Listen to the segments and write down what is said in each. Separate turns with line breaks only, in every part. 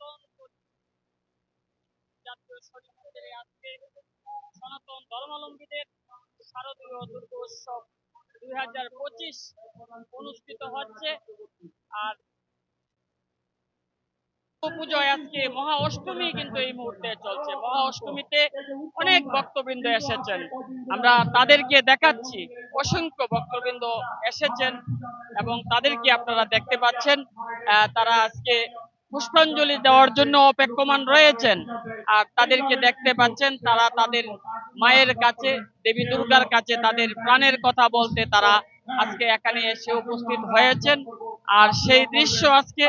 কদম জাতীয় আজকে সনাতন ধর্মাবলম্বীদের শারদীয় দুর্গোৎসব দুই হাজার পঁচিশ অনুষ্ঠিত হচ্ছে। আর পুজোয় আজকে মহা অষ্টমী কিন্তু এই মুহূর্তে চলছে। মহা অষ্টমীতে অনেক ভক্তবৃন্দ এসেছেন। আমরা তাদেরকে দেখাচ্ছি। অসংখ্য ভক্তবৃন্দ এসেছেন এবং তাদেরকে আপনারা দেখতে পাচ্ছেন। তারা আজকে পুষ্পাঞ্জলি দেওয়ার জন্য অপেক্ষমান রয়েছেন। আর তাদেরকে দেখতে পাচ্ছেন, তারা তাদের মায়ের কাছে, দেবী দুর্গার কাছে তাদের প্রাণের কথা বলতে তারা আজকে এখানে এসে উপস্থিত হয়েছেন। আর সেই দৃশ্য আজকে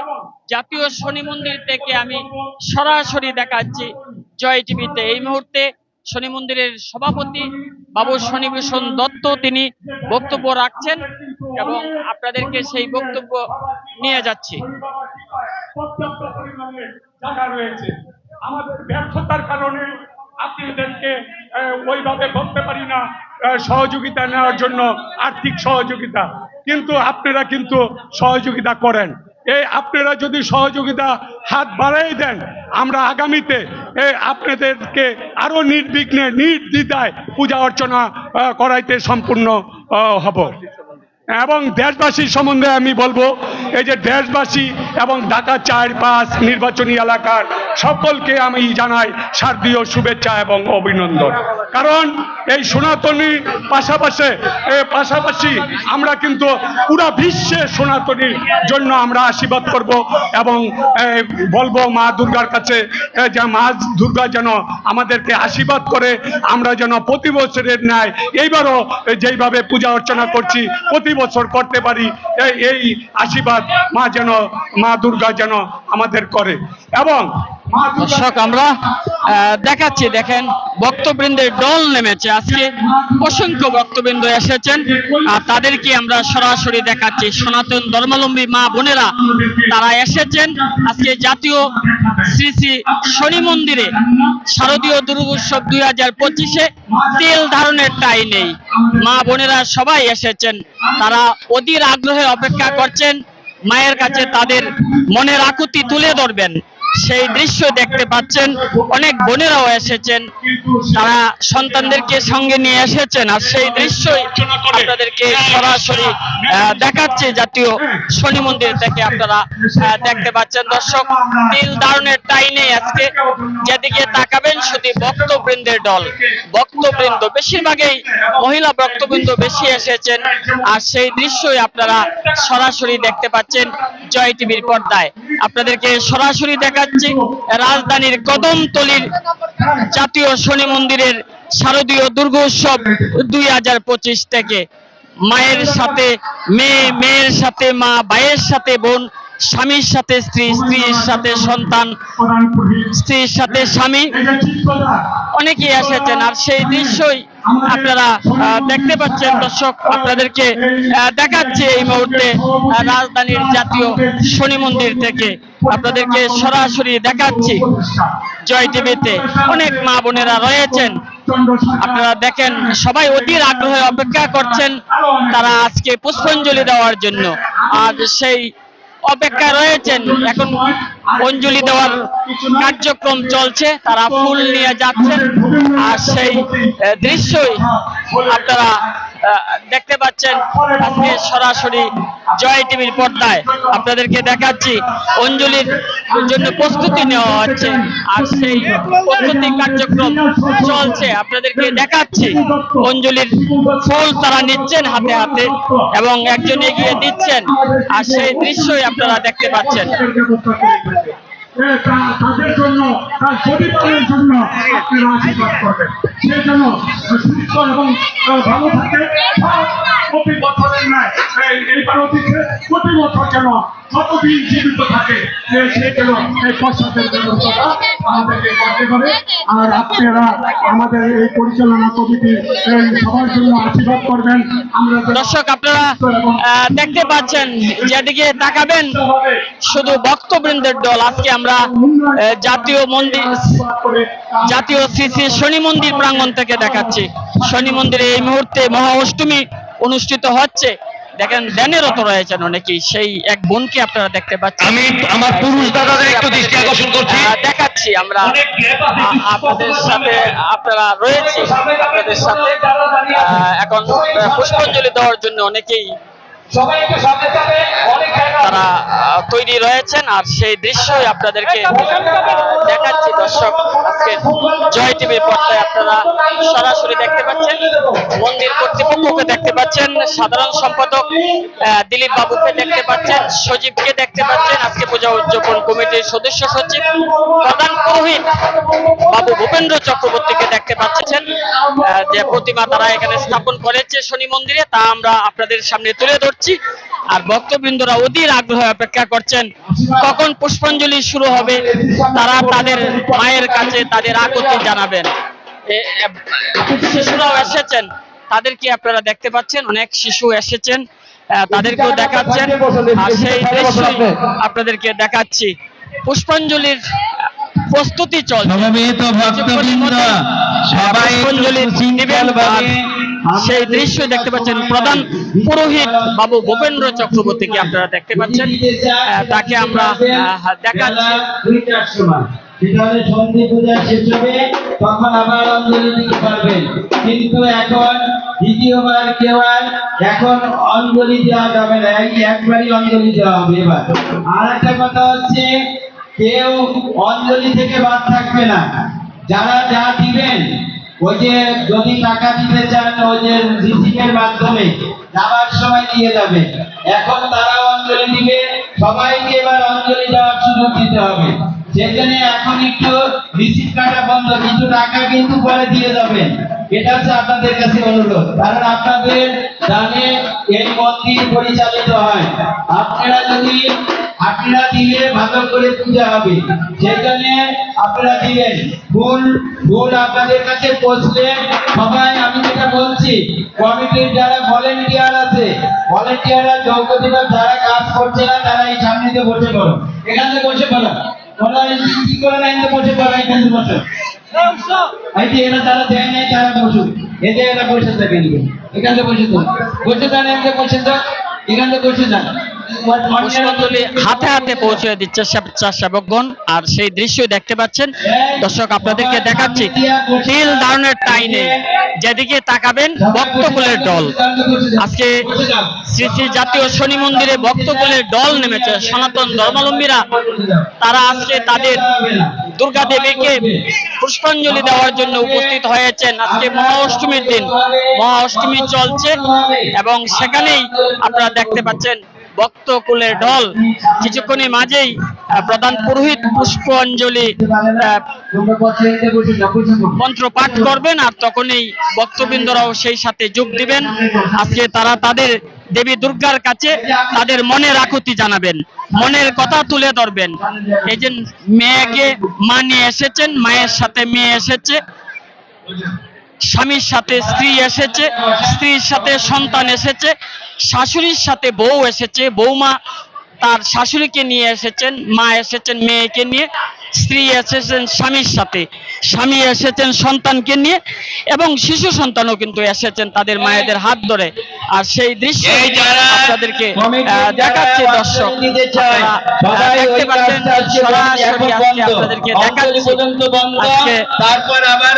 জাতীয় শনি মন্দির থেকে আমি সরাসরি দেখাচ্ছি জয় টিভিতে। এই মুহূর্তে শনি মন্দিরের সভাপতি বাবু শনিভূষণ দত্ত তিনি বক্তব্য রাখছেন এবং আপনাদেরকে সেই বক্তব্য নিয়ে যাচ্ছি।
পর্যাপ্ত পরিমাণে জায়গা রয়েছে। আমাদের ব্যর্থতার কারণে আপনাদেরকে ওইভাবে বলতে পারি না সহযোগিতা নেওয়ার জন্য আর্থিক সহযোগিতা। কিন্তু আপনারা কিন্তু সহযোগিতা করেন। এই আপনারা যদি সহযোগিতা হাত বাড়াই দেন আমরা আগামীতে এ, আপনাদেরকে আরও নির্বিঘ্নে নির্দ্বিধায় পূজা অর্চনা করাইতে সম্পূর্ণ হব। এবং দেশবাসীর সম্বন্ধে আমি বলব, এই যে দেশবাসী এবং ঢাকা চার পাঁচ নির্বাচনী এলাকার সকলকে আমি জানাই শারদীয় শুভেচ্ছা এবং অভিনন্দন। কারণ এই সনাতনী পাশাপাশি পাশাপাশি আমরা কিন্তু পুরা বিশ্বে সনাতনীর জন্য আমরা আশীর্বাদ করব এবং বলব মা দুর্গার কাছে যে মা দুর্গা যেন আমাদেরকে আশীর্বাদ করে, আমরা যেন প্রতি বছরের ন্যায় এইবারও যেইভাবে পূজা অর্চনা করছি, প্রতি বছর করতে পারি এই- আশীর্বাদ মা যেন মা দুর্গা যেন আমাদের করে। এবং
দর্শক, আমরা দেখাচ্ছি, দেখেন, ভক্তবৃন্দের দল নেমেছে। আজকে অসংখ্য ভক্তবৃন্দ এসেছেন, আর তাদেরকে আমরা সরাসরি দেখাচ্ছি। সনাতন ধর্মাবলম্বী মা বোনেরা, তারা এসেছেন। আজকে জাতীয় শ্রী শ্রী শনি মন্দিরে, শারদীয় দুর্গোৎসব দুই হাজার পঁচিশে তেল ধারণের টাই নেই। মা বোনেরা সবাই এসেছেন। তারা অধীর আগ্রহে অপেক্ষা করছেন। মায়ের কাছে তাদের মনের আকুতি তুলে ধরবেন। সেই দৃশ্য দেখতে পাচ্ছেন। অনেক বোনেরাও এসেছেন। তারা সন্তানদেরকে সঙ্গে নিয়ে এসেছেন আর সেই দৃশ্যই আপনাদেরকে সরাসরি দেখাচ্ছে জাতীয় শনি মন্দির থেকে আপনারা দেখতে পাচ্ছেন। দর্শক, তিল ধারণের টাইনে আজকে। যেদিকে তাকাবেন, শুধু ভক্তবৃন্দের দল। ভক্তবৃন্দ, বেশিরভাগই মহিলা ভক্তবৃন্দ বেশি এসেছেন। আর সেই দৃশ্যই আপনারা সরাসরি দেখতে পাচ্ছেন জয় টিভির পর্দায়। আপনাদেরকে সরাসরি দেখাচ্ছি রাজধানীর কদমতলির জাতীয় শনি মন্দিরের শারদীয় দুর্গোৎসব দুই হাজার পঁচিশ থেকে। মায়ের সাথে, মেয়ে, মেয়ের সাথে, মা, ভাইয়ের সাথে, বোন, স্বামীর সাথে, স্ত্রী, স্ত্রীর সাথে, সন্তান, স্ত্রীর সাথে, স্বামী। অনেকেই এসেছেন আর সেই দৃশ্যই আপনারা দেখতে পাচ্ছেন দর্শক, আপনাদেরকে দেখাচ্ছে এই মুহূর্তে রাজধানীর জাতীয় শনি মন্দির থেকে আপনাদেরকে সরাসরি দেখাচ্ছি জয় টিভিতে। অনেক মা বোনেরা রয়েছেন। আপনারা দেখেন, সবাই অধীর আগ্রহে অপেক্ষা করছেন তারা আজকে পুষ্পাঞ্জলি দেওয়ার জন্য। আর সেই অপেক্ষা রয়েছেন। এখন অঞ্জলি দেওয়ার কার্যক্রম চলছে, তারা ফুল নিয়ে যাচ্ছেন। আর সেই দৃশ্যই আপনারা দেখতে পাচ্ছেন আজকে সরাসরি জয় টিভির পর্দায় আপনাদেরকে দেখাচ্ছি। অঞ্জলির জন্য প্রস্তুতি নেওয়া হচ্ছে আর সেই প্রস্তুতি কার্যক্রম চলছে। আপনাদেরকে দেখাচ্ছি। অঞ্জলির ফুল তারা নিচ্ছেন হাতে হাতে এবং একজন এগিয়ে দিচ্ছেন। আর সেই দৃশ্যই আপনারা দেখতে পাচ্ছেন।
তাদের জন্য তার পরিবারের জন্য আপনারা আশীর্বাদ করবেন। সে যেন সুস্থ এবং ভালো থাকে। আর প্রতি বছরের এইবার অতীতে প্রতি বছর যেন যতদিন জীবিত থাকে সে সে যেন এই প্রসাদের ব্যবস্থাটা আমাদেরকে করতে আর আপনারা আমাদের এই পরিচালনা কমিটি সবার জন্য আশীর্বাদ করবেন। আমরা
দর্শক আপনারা দেখতে পাচ্ছেন যেদিকে তাকাবেন শুধু ভক্তবৃন্দের দল আজকে আমরা আহ, জাতীয় মন্দির জাতীয় শ্রী শ্রী শনি মন্দির প্রাঙ্গণ থেকে দেখাচ্ছি। শনি মন্দিরে এই মুহূর্তে মহা অষ্টমী অনুষ্ঠিত হচ্ছে। দেখেন ধ্যানেরত রয়েছেন অনেকেই। সেই এক বোনকে আপনারা দেখতে পাচ্ছেন।
আমি আমার পুরুষ দাদাদের একটু দৃষ্টি আকর্ষণ করছি।
দেখাচ্ছি আমরা। আপনাদের সাথে আপনারা রয়েছে। আপনাদের সাথে এখন পুষ্পাঞ্জলি দেওয়ার জন্য অনেকেই তারা তৈরি রয়েছেন আর সেই দৃশ্যই আপনাদেরকে দেখাচ্ছি, দর্শক, আজকে জয় টিভির পর্দায় আপনারা সরাসরি দেখতে পাচ্ছেন, মন্দির কর্তৃপক্ষকে দেখতে পাচ্ছেন, সাধারণ সম্পাদক দিলীপ বাবুকে দেখতে পাচ্ছেন, সজীবকে দেখতে পাচ্ছেন, আজকে পূজা উদযাপন কমিটির সদস্য সচিব, প্রধান পুরোহিত বাবু ভূপেন্দ্র চক্রবর্তীকে দেখতে পাচ্ছেন যে প্রতিমা তারা এখানে স্থাপন করেছে শনি মন্দিরে, তা আমরা আপনাদের সামনে তুলে ধরছি। আর ভক্তবৃন্দরা অধীর আগ্রহে অপেক্ষা করছেন কখন পুষ্পাঞ্জলি শুরু হবে তারা তাদের মায়ের কাছে তাদের আকুতি জানাবেন। শিশুরাও এসেছেন? তাদেরকে আপনারা দেখতে পাচ্ছেন? অনেক শিশু এসেছেন তাদেরকেও দেখাচ্ছেন। আর সেই দৃশ্যই আপনাদেরকে দেখাচ্ছি। পুষ্পাঞ্জলির প্রস্তুতি চলছে।
সবাই
সেই দৃশ্য দেখতে পাচ্ছেন প্রধান পুরোহিত বাবু ভূপেন্দ্র চক্রবর্তীকে আপনারা দেখতে পাচ্ছেন? তাকে আমরা দেখাচ্ছি।
সন্ধি পূজা শেষ হবে তখন আবার অঞ্জলি দিতে পারবেন। কিন্তু এখন দ্বিতীয়বার কেউ আর এখন অঞ্জলি দেওয়া যাবে না। একবারই অঞ্জলি দেওয়া হবে এবার। আর একটা কথা হচ্ছে কেউ অঞ্জলি থেকে বাদ থাকবে না। যারা যা দিবেন ওই যে যদি টাকা দিতে চান, ওই যে রিসিভের মাধ্যমে যাবার সময় দিয়ে যাবে। এখন তারা অঞ্জলি দিবে, সবাইকে এবার অঞ্জলি দেওয়ার সুযোগ দিতে হবে। সেখানে এখন একটু রিসিভ কাটা বন্ধ, কিছু টাকা কিন্তু পরে দিয়ে যাবেন। এটা হচ্ছে আপনাদের কাছে অনুরোধ। কারণ আপনাদের জানে এই মন্দির পরিচালিত হয়। আপনারা যদি আপনারা দিলে ভালো করে পূজা হবে। সেখানে আপনারা দিবেন। ফুল ফুল আপনাদের কাছে পৌঁছলে সবাই, আমি যেটা বলছি, কমিটির যারা ভলেন্টিয়ার আছে ভলেন্টিয়াররা চৌকটিরা যারা কাজ করছে না, তারা এই সামনে দিয়ে বসে পড়ো এখানে বসে পড়ো ওরা কি করে এখানে বসে পড়ো এখানে বসো যে এরা যারা দেয় নাই, তারা বসুক। যে এরা বসে থাকেন। এখানে বসে তো বসে যান এখানে বসে যান এখানে বসে যান
হাতে হাতে পৌঁছে দিচ্ছে স্বেচ্ছাসেবকগণ আর সেই দৃশ্য দেখতে পাচ্ছেন। দর্শক, আপনাদেরকে দেখাচ্ছি, তিল ধারণের টাইনে যেদিকে তাকাবেন ভক্তকুলের দল। আজকে শ্রী শ্রী জাতীয় শনি মন্দিরে ভক্তকুলের দল নেমেছে। সনাতন ধর্মাবলম্বীরা, তারা আজকে তাদের দুর্গা দেবীকে পুষ্পাঞ্জলি দেওয়ার জন্য উপস্থিত হয়েছেন। আজকে মহা অষ্টমীর দিন। মহা অষ্টমী চলছে এবং সেখানেই আপনারা দেখতে পাচ্ছেন ভক্তকুলের ঢল। কিছুক্ষণের মাঝেই প্রধান পুরোহিত পুষ্পাঞ্জলি আহ, মন্ত্র পাঠ করবেন আর তখনই ভক্তবৃন্দরাও সেই সাথে যোগ দিবেন। আজকে তারা তাদের দেবী দুর্গার কাছে তাদের মনের আকুতি জানাবেন মনের কথা তুলে ধরবেন। এই যে মেয়েকে মা নিয়ে এসেছেন মায়ের সাথে মেয়ে এসেছে। স্বামীর সাথে স্ত্রী এসেছে, স্ত্রীর সাথে সন্তান এসেছে, শাশুড়ির সাথে বউ এসেছে বৌমা তার শাশুড়িকে নিয়ে এসেছেন, মা এসেছেন মেয়েকে নিয়ে। স্ত্রী এসেছেন স্বামীর সাথে। স্বামী এসেছেন সন্তানকে নিয়ে এবং শিশু সন্তানও কিন্তু এসেছেন তাদের মায়েদের হাত ধরে। আর সেই দৃশ্য আপনাদেরকে দেখাচ্ছে দর্শক দেখতে পাচ্ছেন সরাসরি আজকে আপনাদেরকে দেখাচ্ছি। আজকে
তারপর আবার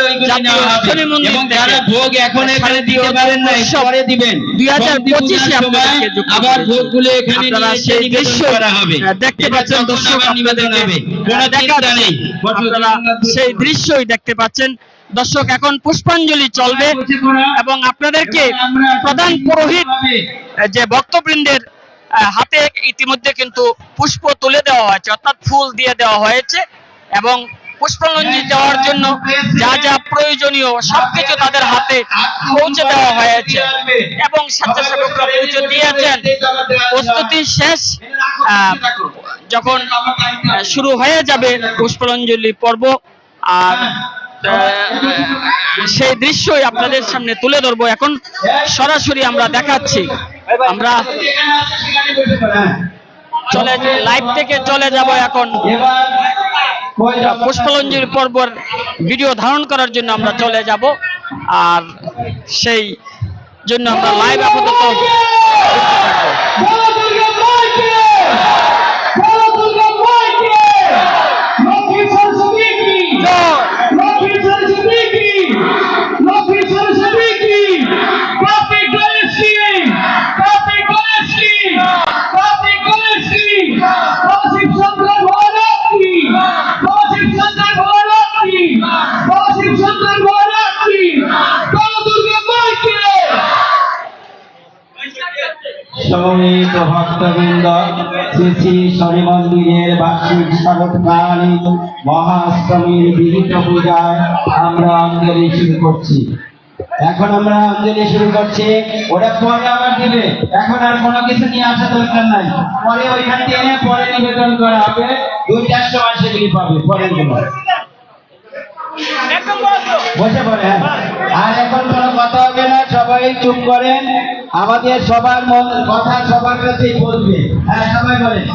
ভোগ এখন এখানে দিতে পারেন না পরে দিবেন।
2025
সন্ধি পূজার
আপনাদেরকে
আবার ভোগগুলো এখানে নিয়ে
সেই দৃশ্য
করা হবে।
দেখতে পাচ্ছেন দর্শক
কোনো চিন্তা নেই
আপনারা সেই দৃশ্যই দেখতে পাচ্ছেন। দর্শক, এখন পুষ্পাঞ্জলি চলবে এবং আপনাদেরকে প্রধান পুরোহিত, যে ভক্তবৃন্দের হাতে ইতিমধ্যে কিন্তু পুষ্প তুলে দেওয়া হয়েছে, অর্থাৎ ফুল দিয়ে দেওয়া হয়েছে এবং পুষ্পাঞ্জলি দেওয়ার জন্য যা যা প্রয়োজনীয় সবকিছু তাদের হাতে পৌঁছে দেওয়া হয়েছে। এবং স্বেচ্ছাসেবকরা দিয়েছেন। প্রস্তুতি শেষ। যখন শুরু হয়ে যাবে পুষ্পাঞ্জলি পর্ব, আর সেই দৃশ্যই আপনাদের সামনে তুলে ধরবো। এখন সরাসরি আমরা দেখাচ্ছি। আমরা চলে, লাইভ থেকে চলে যাব এখন। পুষ্পাঞ্জলি পর্বর ভিডিও ধারণ করার জন্য আমরা চলে যাব, আর সেই জন্য আমরা লাইভ আপাতত
সমবেত ভক্তবৃন্দ, শ্রী শ্রী শনি মন্দিরের বার্ষিক শরৎকালীন মহাষ্টমীর বিহিত পূজায় আমরা অঞ্জলি শুরু করছি। এখন আমরা অঞ্জলি শুরু করছি। ওটা পরে আবার দিবে। এখন আর কোনো কিছু নিয়ে আসা দরকার নাই। পরে ওইখান থেকে এনে পরে নিবেদন করা হবে। দুইটার সময় সেগুলি পাবে পরেরগুলো বসে পড়ে। আর এখন কোনো কথা হবে না, সবাই চুপ করেন। আমাদের সবার মন, কথা সবার কাছেই বলবে। হ্যাঁ সবাই বলেন।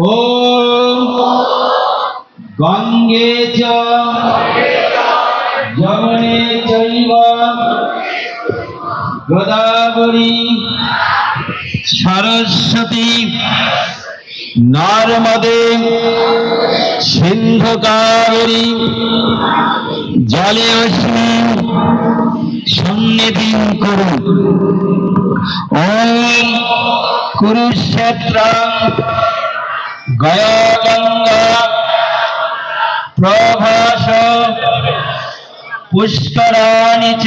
ও গঙ্গে যমুনে চৈব, গোদাবরী, সরস্বতী, নর্মদে সিন্ধু কাবেরী, জলে অসীম সন্নিধি দিন ওম কুরুক্ষেত্র গয়া গঙ্গা প্রভাস পুষ্করাণি চ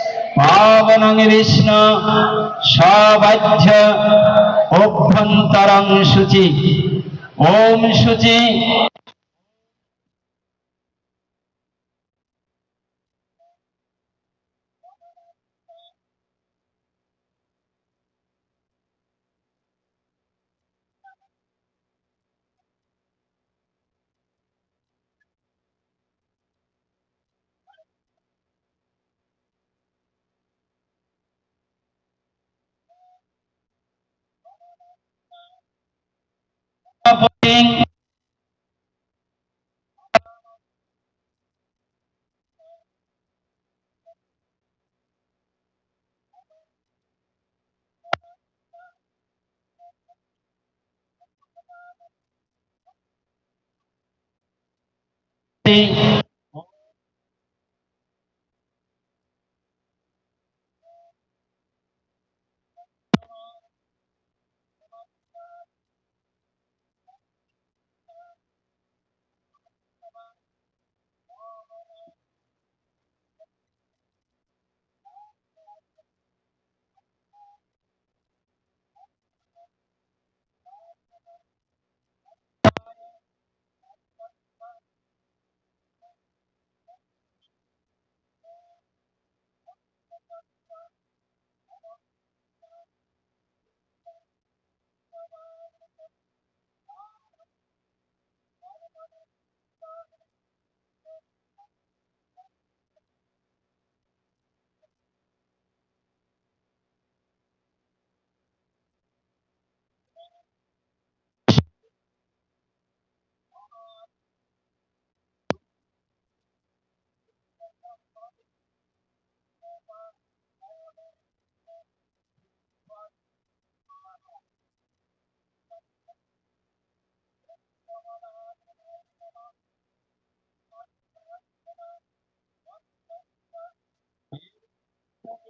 পাবনং বিষ্ণু সবাধ্য অভ্যন্তরং শুচি। ওম শুচি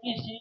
easy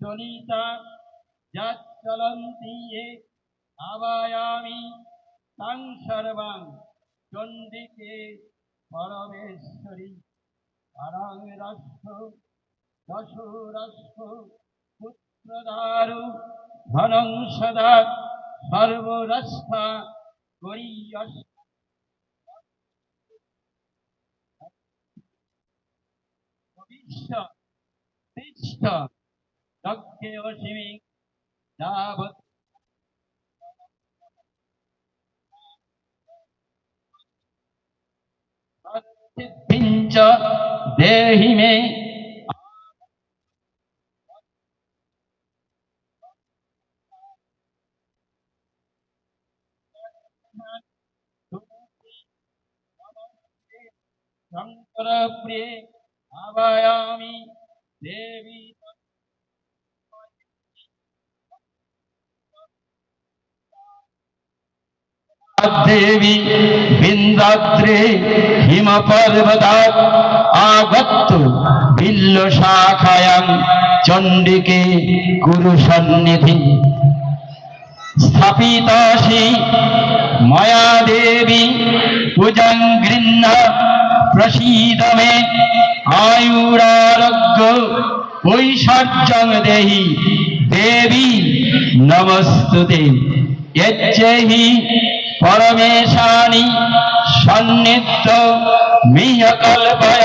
চলিতা যচ্চলন্তি এ আবায়ামি তাং সর্বাং চণ্ডিকে পরমেশ্বরী অরং রাষ্ট্র দশরস্য পুত্রদারু ধনং সদা সর্বরস্থা করিয়স বিশ্ব তিষ্ঠ যজ্ঞে অসীমি যাবৎ সিদ্ধিঞ্চ দেহি মে শঙ্কর প্রিয়ে আবায়ামি দেবী পর্বতাৎ আগত বিল্ল শাখায়াং চণ্ডিকে গুরু সন্নিধি স্থাপিতাসি ময়া দেবী পূজং গৃহ্ণ প্রসীদ মে আয়ুরারোগ্য ঐশ্বর্যং দেহি দেবী নমস্তুতে। এচ্ছেহি পরমেশানি সন্নিধ্য মিহকল্পয়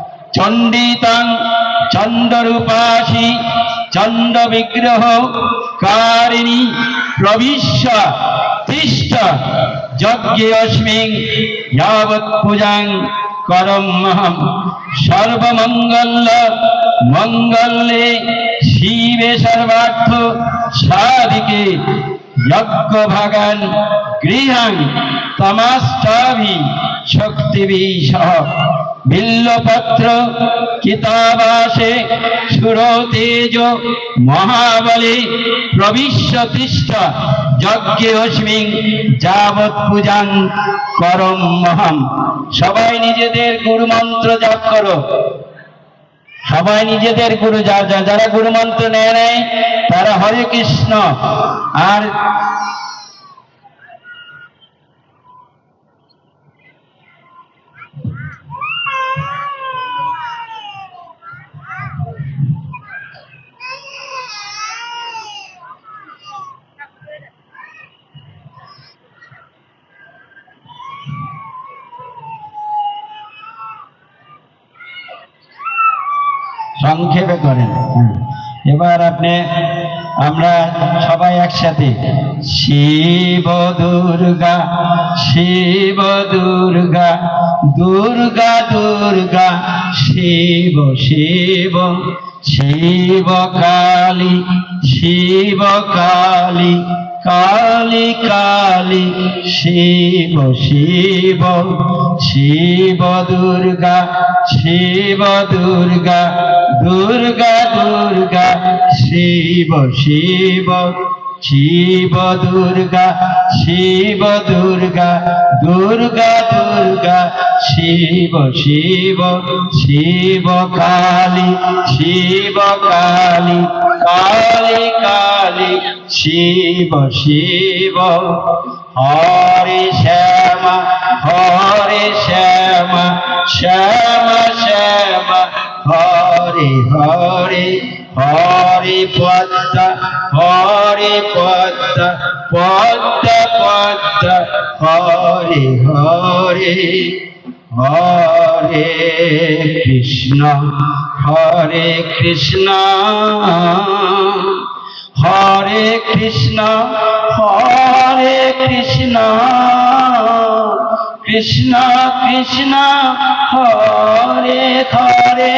চণ্ডিতাং চণ্ডরূপাসি চণ্ড বিগ্রহ কারিণী প্রবিশ্য তিষ্ঠ যজ্ঞে অস্মিং যাবৎ পূজাং করমহম সর্বমঙ্গল মঙ্গলে শিবে সর্বার্থ সাধিকে যজ্ঞ ভাগান গৃহাং তমাষ্টাভি শক্তিভি সহ বিল্লপত্র কিতাবাসে সুর তেজ মহাবলে প্রবিশ্য তিষ্ঠ যজ্ঞে অস্মিং যাবৎ পূজাং করম মহম। সবাই নিজেদের গুরুমন্ত্র জপ করো। সবাই নিজেদের গুরু যারা গুরুমন্ত্র নেয় নেয় তারা হরে কৃষ্ণ। আর সংক্ষেপে করেন। এবার আপনি, আমরা সবাই একসাথে, শিব দুর্গা শিব দুর্গা দুর্গা দুর্গা, শিব শিব শিব কালী শিব কালী কালী কালী শিব শিব শিব দুর্গা শিব দুর্গা দুর্গা দুর্গা শিব শিব। শিব দুর্গা শিব দুর্গা দুর্গা দুর্গা, শিব শিব শিব কালী শিব কালী কালী কালী, শিব শিব। হরে শ্যামা হরে শ্যামা শ্যামা শ্যামা, হরে হরে। হরে পদ্ম হরে পদ্ম পদ্ম পদ্ম, হরে হরে হরে কৃষ্ণ হরে কৃষ্ণ হরে কৃষ্ণ হরে কৃষ্ণ কৃষ্ণ কৃষ্ণ, হরে হরে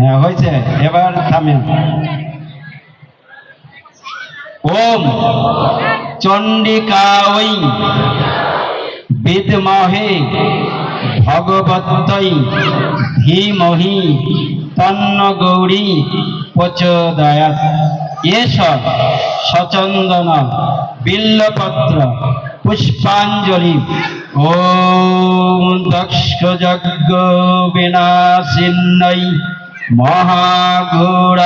হ্যাঁ হয়েছে। এবার থামেন। ওম চণ্ডিকা ওই বিদমহে ভগবতৈ ধীমহি তন্ন গৌরী প্রচোদয়াৎ। এষ সচন্দন বিল্লপত্র পুষ্পাঞ্জলি। ওম দক্ষ যজ্ঞ মহাঘোড়াওই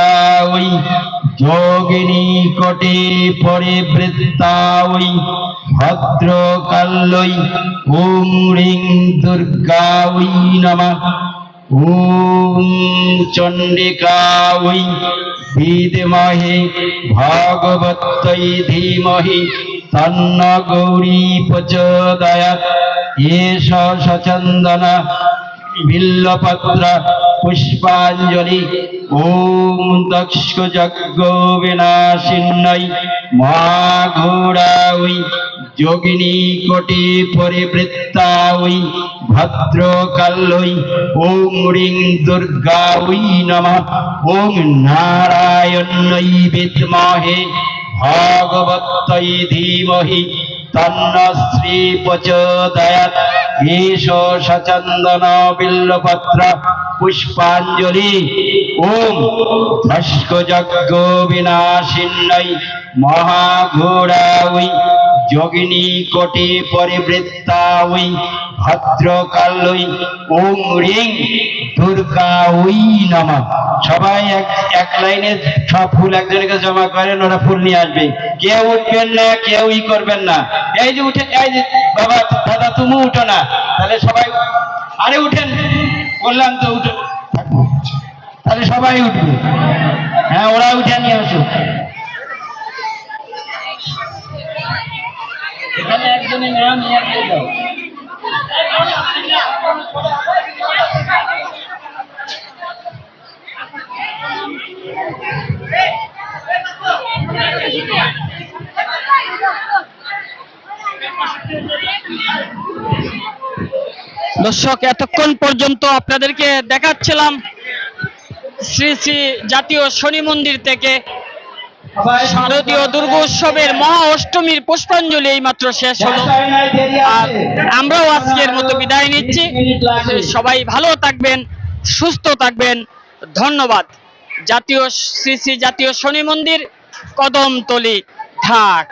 যোগিনী কোটে পরিবৃত্তাওই ভদ্রকাল্যই ওম রিং দুর্গাওই নমঃ। ওম চণ্ডিকাওই বিদ্মহে ভগবতৈ ধীমহি তন্ন গৌরী প্রচোদয়াৎ। এষ সচন্দন বিল্লপত্র, পুষ্পাঞ্জলি ওম দক্ষ যজ্ঞ বিনাশিন্নৈ মহাঘোড়াওই যোগিনী কোটি পরিবৃত্তাওই ভদ্রকাল্যই ওম রিং দুর্গাওই নমঃ। ওম নারায়ণৈ বিদ্মহে, ভগবতৈ ধীমহি, তন্ন শ্রী প্রচোদয়াৎ এষ সচন্দন বিল্লপত্র পুষ্পাঞ্জলি ওম। ভস্কযজ্ঞ বিনাশিন্নৈ মহাঘোড়াওই যোগিনী কোটি পরিবৃত্তাওই ভদ্রকাল্যই ওম রিং, দুর্গা ওই নমঃ। সবাই এক এক লাইনে সব ফুল একজনের কাছে জমা করেন, ওরা ফুল নিয়ে আসবে। কেউ উঠবেন না, কেউ ই করবেন না। এই যে উঠে, এই যে, বাবা, দাদা, তুমি উঠো না। তাহলে সবাই, আরে উঠেন, বললাম তো উঠে তাহলে সবাই উঠবে। হ্যাঁ ওরা উঠে নিয়ে আসুক। এখানে একজনই নাম
দর্শক এতক্ষণ পর্যন্ত আপনাদেরকে দেখাচ্ছিলাম শ্রী শ্রী জাতীয় শনি মন্দির থেকে শারদীয় দুর্গোৎসবের মহা অষ্টমীর পুষ্পাঞ্জলি এই মাত্র শেষ হলো। আর আমরাও আজকের মতো বিদায় নিচ্ছি। সবাই ভালো থাকবেন, সুস্থ থাকবেন। ধন্যবাদ। জাতীয় শ্রী শ্রী জাতীয় শনি মন্দির, কদমতলি, ঢাক।